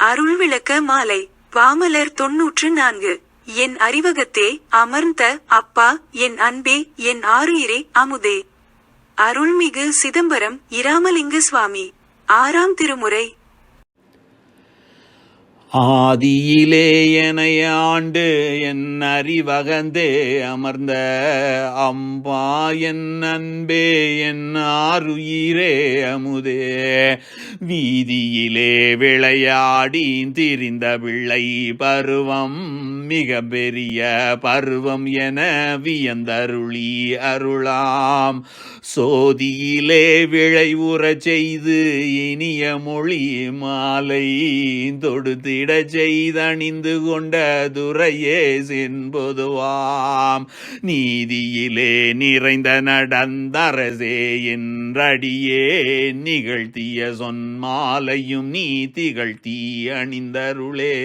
அருள் விளக்க மாலை. பாமலர் தொன்னூற்று நான்கு. என் அறிவகத்தே அமர்ந்த அப்பா என் அன்பே என் ஆறுயிரே அமுதே. அருள்மிகு சிதம்பரம் இராமலிங்க சுவாமி. ஆறாம் திருமுறை. ஆதியிலே எனை ஆண்டு என் அறிவகந்தே அமர்ந்த அம்பா என் அன்பே என் ஆறுயிரே அமுதே. வீதியிலே விளையாடி திரிந்த பிள்ளை பருவம் மிக பெரிய பருவம் என வியந்தருளி அருளாம். சோதியிலே விளை உற செய்து இனிய மொழி மாலை தொடுத்திட செய்தணிந்து கொண்ட துரையே சின்பொதுவாம் நீதியிலே நிறைந்த நடந்தரசே என்றடியே நிகழ்த்திய சொன்மாலையும் நீ திகழ்த்தி அணிந்தருளே.